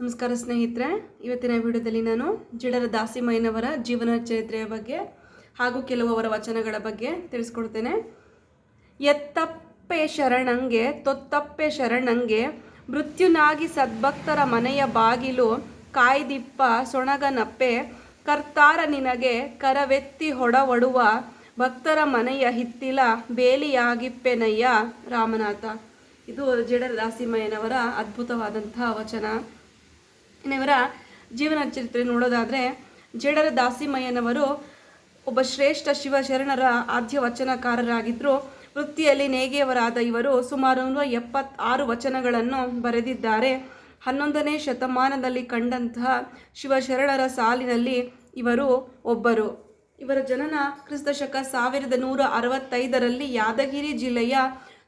ನಮಸ್ಕಾರ ಸ್ನೇಹಿತರೆ, ಇವತ್ತಿನ ವಿಡಿಯೋದಲ್ಲಿ ನಾನು ಜಿಡರ ದಾಸಿಮಯ್ಯನವರ ಜೀವನ ಚರಿತ್ರೆಯ ಬಗ್ಗೆ ಹಾಗೂ ಕೆಲವು ಅವರ ವಚನಗಳ ಬಗ್ಗೆ ತಿಳಿಸ್ಕೊಡ್ತೇನೆ. ಎತ್ತಪ್ಪೆ ಶರಣಂಗೆ, ತೊತ್ತಪ್ಪೆ ಶರಣಂಗೆ, ಮೃತ್ಯುನಾಗಿ ಸದ್ಭಕ್ತರ ಮನೆಯ ಬಾಗಿಲು, ಕಾಯ್ದಿಪ್ಪ ಸೊಣಗನಪ್ಪೆ ಕರ್ತಾರ ನಿನಗೆ ಕರವೆತ್ತಿ ಹೊಡವಡುವ, ಭಕ್ತರ ಮನೆಯ ಹಿತ್ತಿಲ ಬೇಲಿಯಾಗಿಪ್ಪೆನಯ್ಯ ರಾಮನಾಥ. ಇದು ಜಡರ ದಾಸಿಮಯ್ಯನವರ ಅದ್ಭುತವಾದಂತಹ ವಚನ. ಇನ್ನು ಇವರ ಜೀವನ ಚರಿತ್ರೆ ನೋಡೋದಾದರೆ ಜೇಡರ ದಾಸಿಮಯ್ಯನವರು ಒಬ್ಬ ಶ್ರೇಷ್ಠ ಶಿವಶರಣರ ಆದ್ಯ ವಚನಕಾರರಾಗಿದ್ದರು ವೃತ್ತಿಯಲ್ಲಿ ನೇಗೆಯವರಾದ ಇವರು ಸುಮಾರು ನೂರ ಎಪ್ಪತ್ತಾರು ವಚನಗಳನ್ನು ಬರೆದಿದ್ದಾರೆ. ಹನ್ನೊಂದನೇ ಶತಮಾನದಲ್ಲಿ ಕಂಡಂತಹ ಶಿವಶರಣರ ಸಾಲಿನಲ್ಲಿ ಇವರು ಒಬ್ಬರು. ಇವರ ಜನನ ಕ್ರಿಸ್ತಶಕ ಸಾವಿರದ ನೂರ ಅರವತ್ತೈದರಲ್ಲಿ ಯಾದಗಿರಿ ಜಿಲ್ಲೆಯ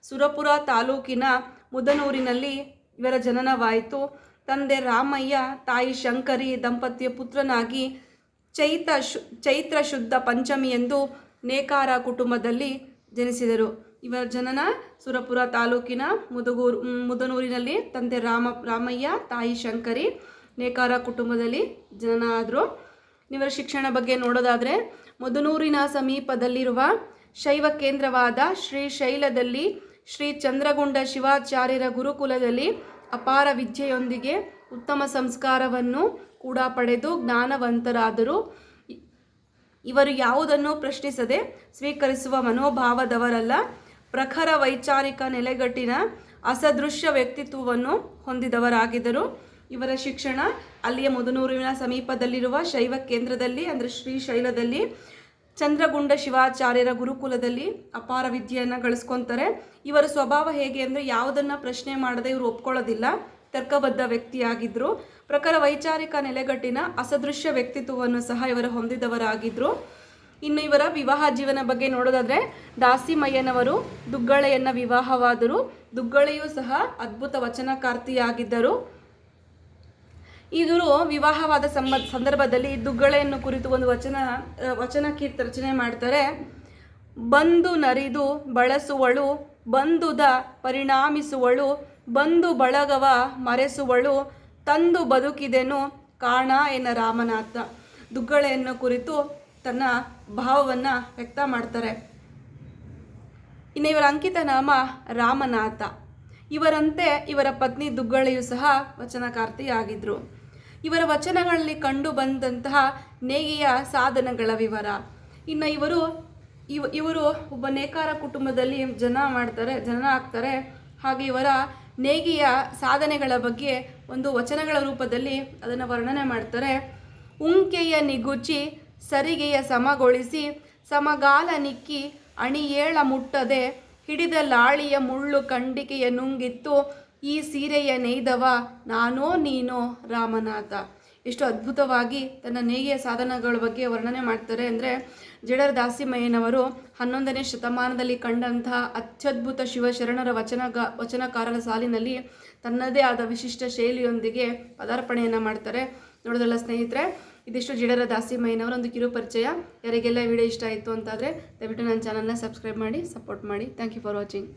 ಸುರಪುರ ತಾಲೂಕಿನ ಮುದನೂರಿನಲ್ಲಿ ಇವರ ಜನನವಾಯಿತು. ತಂದೆ ರಾಮಯ್ಯ, ತಾಯಿ ಶಂಕರಿ, ದಂಪತಿಯ ಪುತ್ರನಾಗಿ ಚೈತ ಶು, ಚೈತ್ರ ಶುದ್ಧ ಪಂಚಮಿ ಎಂದು ನೇಕಾರ ಕುಟುಂಬದಲ್ಲಿ ಜನಿಸಿದರು. ಇವರ ಜನನ ಸುರಪುರ ತಾಲೂಕಿನ ಮುದುಗೂರು ಮುದನೂರಿನಲ್ಲಿ ತಂದೆ ರಾಮ, ರಾಮಯ್ಯ, ತಾಯಿ ಶಂಕರಿ, ನೇಕಾರ ಕುಟುಂಬದಲ್ಲಿ ಜನನ ಆದರು ಇವರ ಶಿಕ್ಷಣ ಬಗ್ಗೆ ನೋಡೋದಾದರೆ, ಮುದನೂರಿನ ಸಮೀಪದಲ್ಲಿರುವ ಶೈವ ಕೇಂದ್ರವಾದ ಶ್ರೀ ಶೈಲದಲ್ಲಿ ಶ್ರೀ ಚಂದ್ರಗುಂಡ ಶಿವಾಚಾರ್ಯರ ಗುರುಕುಲದಲ್ಲಿ ಅಪಾರ ವಿದ್ಯೆಯೊಂದಿಗೆ ಉತ್ತಮ ಸಂಸ್ಕಾರವನ್ನು ಕೂಡ ಪಡೆದು ಜ್ಞಾನವಂತರಾದರು. ಇವರು ಯಾವುದನ್ನು ಪ್ರಶ್ನಿಸದೆ ಸ್ವೀಕರಿಸುವ ಮನೋಭಾವದವರಲ್ಲ. ಪ್ರಖರ ವೈಚಾರಿಕ ನೆಲೆಗಟ್ಟಿನ ಅಸದೃಶ್ಯ ವ್ಯಕ್ತಿತ್ವವನ್ನು ಹೊಂದಿದವರಾಗಿದ್ದರು. ಇವರ ಶಿಕ್ಷಣ ಅಲ್ಲಿಯ ಮುದನೂರಿನ ಸಮೀಪದಲ್ಲಿರುವ ಶೈವ ಕೇಂದ್ರದಲ್ಲಿ, ಅಂದರೆ ಶ್ರೀಶೈಲದಲ್ಲಿ ಚಂದ್ರಗುಂಡ ಶಿವಾಚಾರ್ಯರ ಗುರುಕುಲದಲ್ಲಿ ಅಪಾರ ವಿದ್ಯೆಯನ್ನು ಗಳಿಸ್ಕೊತಾರೆ. ಇವರ ಸ್ವಭಾವ ಹೇಗೆ ಅಂದರೆ ಯಾವುದನ್ನು ಪ್ರಶ್ನೆ ಮಾಡದೆ ಇವರು ಒಪ್ಕೊಳ್ಳೋದಿಲ್ಲ. ತರ್ಕಬದ್ಧ ವ್ಯಕ್ತಿಯಾಗಿದ್ದರು ಪ್ರಕಾರ ವೈಚಾರಿಕ ನೆಲೆಗಟ್ಟಿನ ಅಸದೃಶ್ಯ ವ್ಯಕ್ತಿತ್ವವನ್ನು ಸಹ ಇವರು ಹೊಂದಿದವರಾಗಿದ್ದರು ಇನ್ನು ಇವರ ವಿವಾಹ ಜೀವನ ಬಗ್ಗೆ ನೋಡೋದಾದರೆ ದಾಸಿಮಯ್ಯನವರು ದುಗ್ಗಳೆಯನ್ನು ವಿವಾಹವಾದರು. ದುಗ್ಗಳೆಯೂ ಸಹ ಅದ್ಭುತ ವಚನಕಾರ್ತಿಯಾಗಿದ್ದರು. ಇವರು ವಿವಾಹವಾದ ಸಂಬ ಸಂದರ್ಭದಲ್ಲಿ ದುಗ್ಗಳೆಯನ್ನು ಕುರಿತು ಒಂದು ವಚನ ವಚನ ಕೀರ್ತ ರಚನೆ ಮಾಡ್ತಾರೆ. ಬಂದು ನರಿದು ಬಳಸುವಳು, ಬಂದುದ ಪರಿಣಾಮಿಸುವಳು, ಬಂದು ಬಳಗವ ಮರೆಸುವಳು, ತಂದು ಬದುಕಿದೆನು ಕಾಣ ಎನ್ನ ರಾಮನಾಥ. ದುಗ್ಗಳೆಯನ್ನು ಕುರಿತು ತನ್ನ ಭಾವವನ್ನು ವ್ಯಕ್ತ ಮಾಡ್ತಾರೆ. ಇನ್ನು ಇವರ ಅಂಕಿತ ನಾಮ ರಾಮನಾಥ. ಇವರಂತೆ ಇವರ ಪತ್ನಿ ದುಗ್ಗಳೆಯೂ ಸಹ ವಚನಕಾರ್ತಿಯಾಗಿದ್ದರು ಇವರ ವಚನಗಳಲ್ಲಿ ಕಂಡು ಬಂದಂತಹ ನೇಗಿಯ ಸಾಧನಗಳ ವಿವರ. ಇನ್ನು ಇವರು, ಇವ, ಇವರು ಒಬ್ಬ ನೇಕಾರ ಕುಟುಂಬದಲ್ಲಿ ಜನ ಮಾಡ್ತಾರೆ ಜನ ಆಗ್ತಾರೆ. ಹಾಗೆ ಇವರ ನೇಗಿಯ ಸಾಧನೆಗಳ ಬಗ್ಗೆ ಒಂದು ವಚನಗಳ ರೂಪದಲ್ಲಿ ಅದನ್ನು ವರ್ಣನೆ ಮಾಡ್ತಾರೆ. ಉಂಕೆಯ ನಿಗುಚಿ ಸರಿಗೆಯ ಸಮಗೊಳಿಸಿ, ಸಮಗಾಲ ನಿಕ್ಕಿ ಅಣಿಯೇಳ ಮುಟ್ಟದೆ ಹಿಡಿದ ಲಾಳಿಯ ಮುಳ್ಳು ಕಂಡಿಕೆಯ ನುಂಗಿತ್ತು, ಈ ಸೀರೆಯ ನೇಯ್ದವ ನಾನೋ ನೀನೋ ರಾಮನಾಥ. ಎಷ್ಟು ಅದ್ಭುತವಾಗಿ ತನ್ನ ನೇಯ್ಗೆಯ ಸಾಧನಗಳ ಬಗ್ಗೆ ವರ್ಣನೆ ಮಾಡ್ತಾರೆ ಅಂದರೆ ಜಡರ ದಾಸಿಮಯ್ಯನವರು ಹನ್ನೊಂದನೇ ಶತಮಾನದಲ್ಲಿ ಕಂಡಂತಹ ಅತ್ಯದ್ಭುತ ಶಿವಶರಣರ ವಚನಗ ವಚನಕಾರರ ಸಾಲಿನಲ್ಲಿ ತನ್ನದೇ ಆದ ವಿಶಿಷ್ಟ ಶೈಲಿಯೊಂದಿಗೆ ಪದಾರ್ಪಣೆಯನ್ನು ಮಾಡ್ತಾರೆ. ನೋಡೋದಲ್ಲ ಸ್ನೇಹಿತರೆ ಇದಿಷ್ಟು ಜಿಡರ ಮೈನವರ, ಒಂದು ಕಿರು ಪರಿಚಯ. ಯಾರಿಗೆಲ್ಲ ವಿಡಿಯೋ ಇಷ್ಟ ಆಯಿತು ಅಂತಾದರೆ ದಯವಿಟ್ಟು ನನ್ನ ಚಾನಲ್ನ ಸಬ್ಸ್ಕ್ರೈಬ್ ಮಾಡಿ ಸಪೋರ್ಟ್ ಮಾಡಿ. Thank you for watching